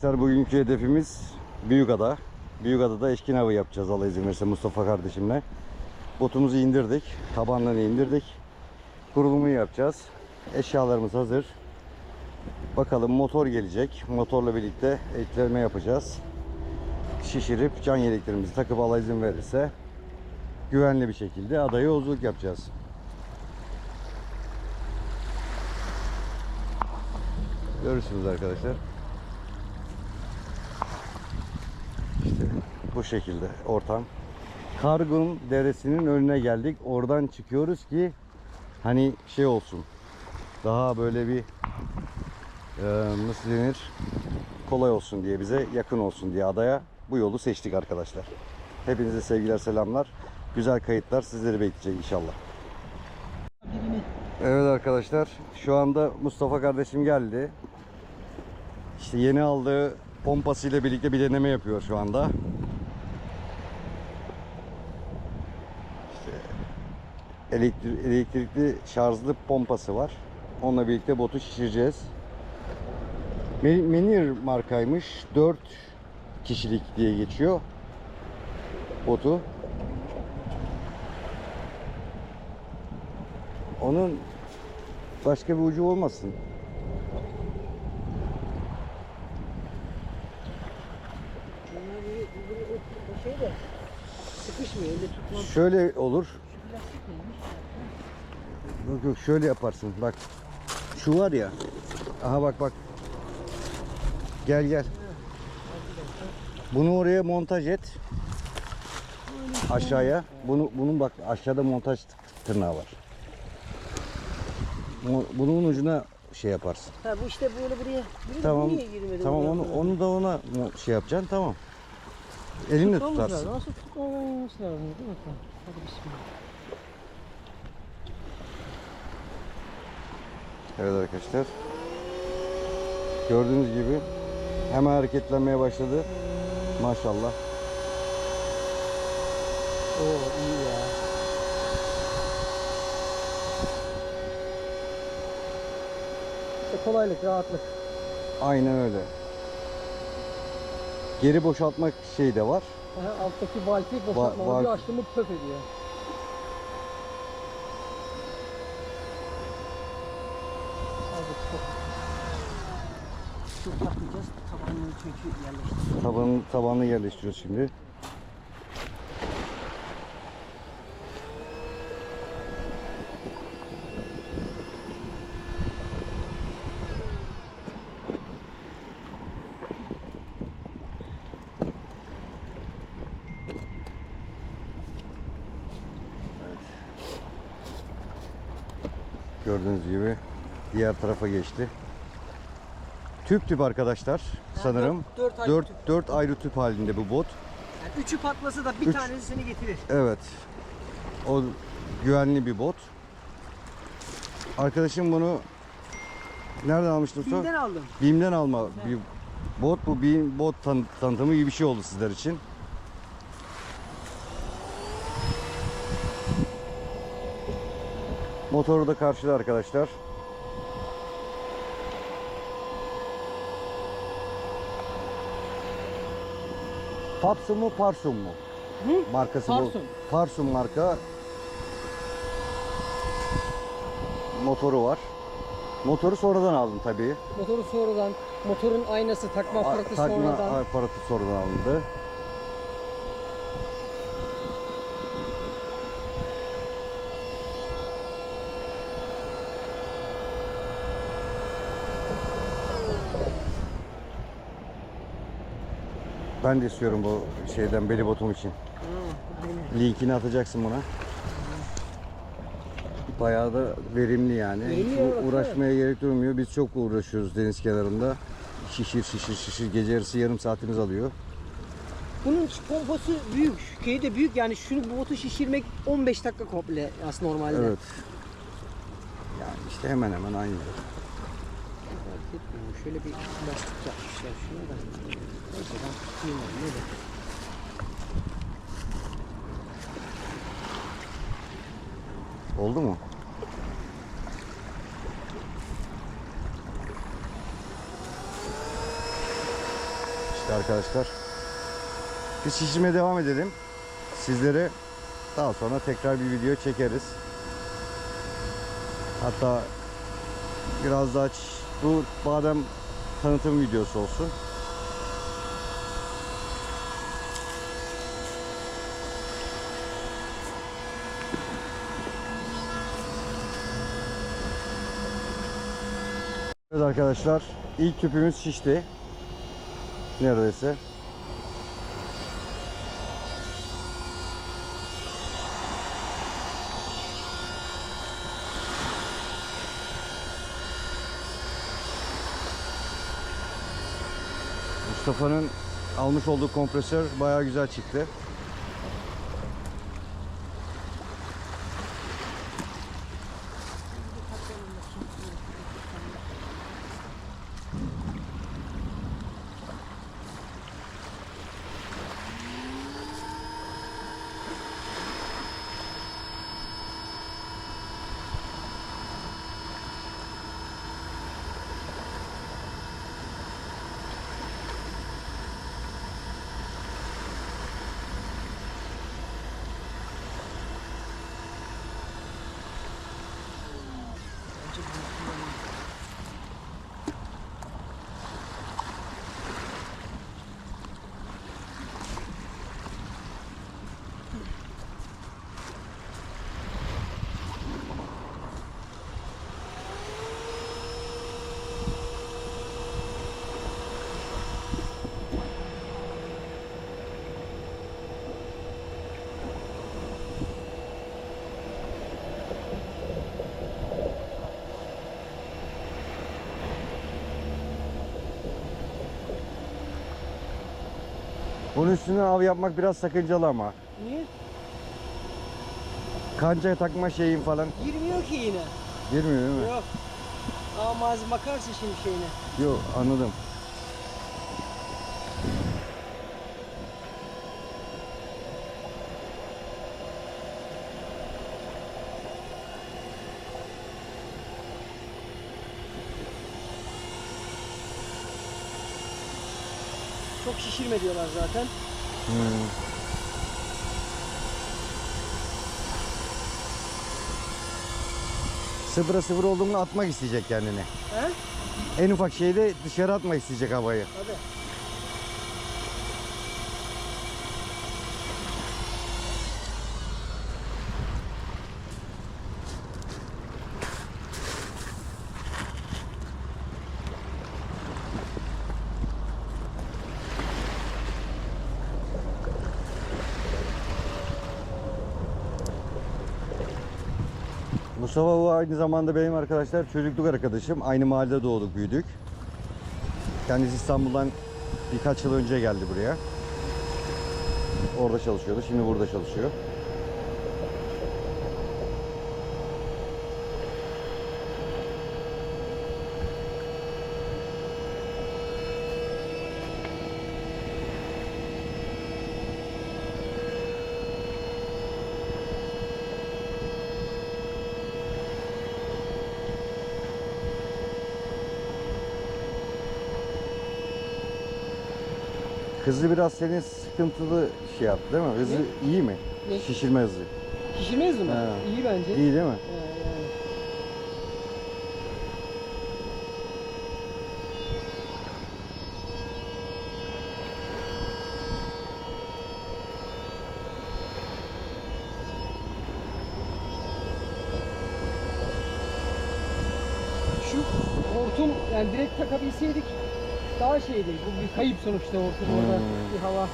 Arkadaşlar bugünkü hedefimiz Büyükada. Büyükada'da eşkin avı yapacağız Allah izin verirse Mustafa kardeşimle. Botumuzu indirdik. Tabanlarını indirdik. Kurulumu yapacağız. Eşyalarımız hazır. Bakalım motor gelecek. Motorla birlikte ekleme yapacağız. Şişirip can yeleklerimizi takıp Allah izin verirse güvenli bir şekilde adaya yolculuk yapacağız. Görürsünüz arkadaşlar. Bu şekilde ortam. Kargun Deresi'nin önüne geldik. Oradan çıkıyoruz ki hani şey olsun. Daha böyle bir e, nasıl denir? Kolay olsun diye bize yakın olsun diye adaya bu yolu seçtik arkadaşlar. Hepinize sevgiler selamlar. Güzel kayıtlar sizleri bekleyecek inşallah. Evet arkadaşlar şu anda Mustafa kardeşim geldi. İşte yeni aldığı pompasıyla birlikte bir deneme yapıyor şu anda. Elektri- elektrikli şarjlı pompası var. Onunla birlikte botu şişireceğiz. Me- Menir markaymış. 4 kişilik diye geçiyor. Botu. Onun başka bir ucu olmasın. Şey. Şöyle olur. Yok yok şöyle yaparsın. Bak. Şu var ya. Aha bak bak. Gel gel. Bunu oraya montaj et. Aşağıya. Bunu bunun bak aşağıda montaj tırnağı var. Mo- Bunun ucuna şey yaparsın. Ha bu işte böyle buraya. buraya Tamam. Niye girmedi? Tamam onu onu da ona şey yapacaksın tamam. Elinle tutarsın. Nasıl tutmamız lazım değil mi? Hadi bismillah. Evet arkadaşlar. Gördüğünüz gibi hemen hareketlenmeye başladı. Maşallah. Oo iyi ya. İşte kolaylık, rahatlık. Aynen öyle. Geri boşaltmak şey de var. Aha, alttaki valfi boşaltmalı valf. bir açtı mı pöf ediyor. Hadi çok. Şu takmayacağız. Tabanını çünkü yerleştireceğiz. Tabanın tabanını yerleştiriyoruz şimdi. Gördüğünüz gibi diğer tarafa geçti. Tüp tüp arkadaşlar sanırım. dört- dört ayrı 4 tüp. 4 ayrı tüp halinde bu bot. Yani üçü patlasa da bir Üç. tanesi seni getirir. Evet. O güvenli bir bot. Arkadaşım bunu nereden almıştı usta? Kimden aldım? Bim'den alma bir bot. Bu Bim bot tan- tanıtımı gibi bir şey oldu sizler için. Motoru da karşıda arkadaşlar. Papsum mu Parsum mu? Hı? Markası Parsum. bu. Parsum marka. Motoru var. Motoru sonradan aldım tabii. Motoru sonradan, motorun aynası, takma aparatı Takma sonradan. aparatı sonradan alındı. Ben de istiyorum bu şeyden beli botum için. Linkini atacaksın buna. Bayağı da verimli yani. Hiç uğraşmaya gerek durmuyor. Biz çok uğraşıyoruz deniz kenarında. Şişir şişir şişir gece yarısı yarım saatimiz alıyor. Bunun pompası büyük, şeyi de büyük yani şunu bu botu şişirmek 15 dakika komple aslında normalde. Evet. Yani işte hemen hemen aynı. Şöyle bir lastik yapmışlar şuna da. Neyse ben tutayım onu, ne. Oldu mu? şişti arkadaşlar. Biz şişirmeye devam edelim. Sizlere daha sonra tekrar bir video çekeriz. Hatta biraz daha bu badem tanıtım videosu olsun. Evet arkadaşlar ilk tüpümüz şişti. Neredeyse. Mustafa'nın almış olduğu kompresör bayağı güzel çıktı. Bunun üstüne av yapmak biraz sakıncalı ama. Niye? Kanca takma şeyin falan Girmiyor ki yine. girmiyor değil mi? Yok. Ama malzeme bakarsın şimdi şeyine. Yok anladım. Şişirme diyorlar zaten. Hmm. Sıfıra sıfır olduğunu atmak isteyecek kendini. He? En ufak şeyde dışarı atmak isteyecek havayı. Tabii. Mustafa bu aynı zamanda benim arkadaşlar çocukluk arkadaşım. Aynı mahallede doğduk büyüdük. Kendisi İstanbul'dan birkaç yıl önce geldi buraya. Orada çalışıyordu. Şimdi burada çalışıyor. Hızlı biraz senin sıkıntılı şey yaptı değil mi? Hızı iyi mi? Ne? Şişirme hızı. Şişirmez mi? He. İyi bence. İyi değil mi? Yani. Şu hortum yani direkt takabilseydik daha şeydi. Bu bir kayıp sonuçta hortum orada Hmm. bir hava.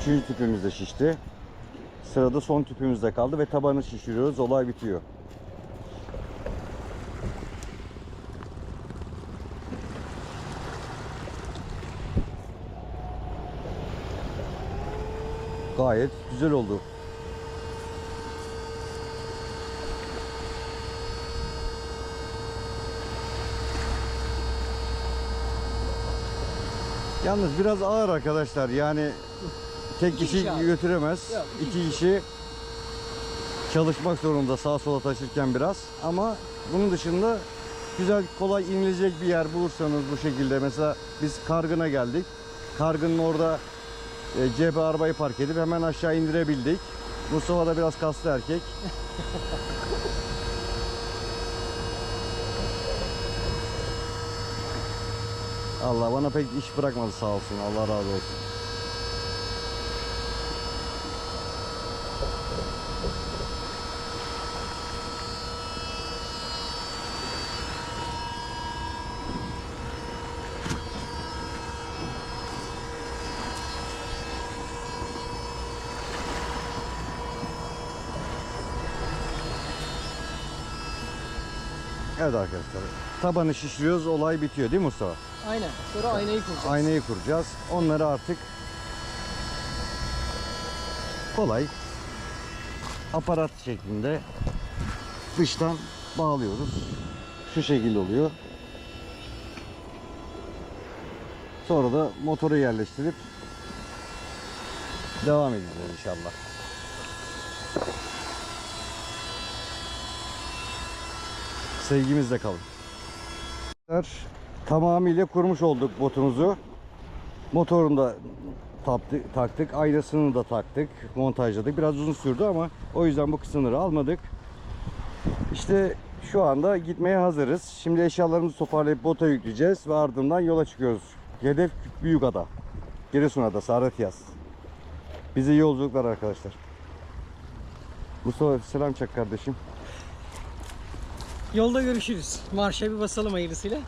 Üçüncü tüpümüz de şişti. Sırada son tüpümüz de kaldı ve tabanı şişiriyoruz. Olay bitiyor. gayet güzel oldu. Yalnız biraz ağır arkadaşlar yani tek kişi, götüremez. Yok, iki, iki kişi çalışmak zorunda sağa sola taşırken biraz ama bunun dışında güzel kolay inilecek bir yer bulursanız bu şekilde mesela biz Kargın'a geldik. Kargın'ın orada e, cebe arabayı park edip hemen aşağı indirebildik. Mustafa da biraz kaslı erkek. Allah bana pek iş bırakmadı sağ olsun. Allah razı olsun. Evet arkadaşlar. Tabanı şişiriyoruz, olay bitiyor değil mi Mustafa? Aynen. Sonra aynayı kuracağız. Aynayı kuracağız. Onları artık kolay aparat şeklinde dıştan bağlıyoruz. Şu şekilde oluyor. Sonra da motoru yerleştirip devam edeceğiz inşallah. Sevgimizle kalın. Tamamıyla kurmuş olduk botumuzu. Motorunu da taktık. Aynasını da taktık. Montajladık. Biraz uzun sürdü ama o yüzden bu kısımları almadık. İşte şu anda gitmeye hazırız. Şimdi eşyalarımızı toparlayıp bota yükleyeceğiz ve ardından yola çıkıyoruz. Hedef Büyükada. Giresunada, Saratiyas. Bize iyi yolculuklar arkadaşlar. Mustafa selam çak kardeşim. Yolda görüşürüz. Marşa bir basalım hayırlısıyla.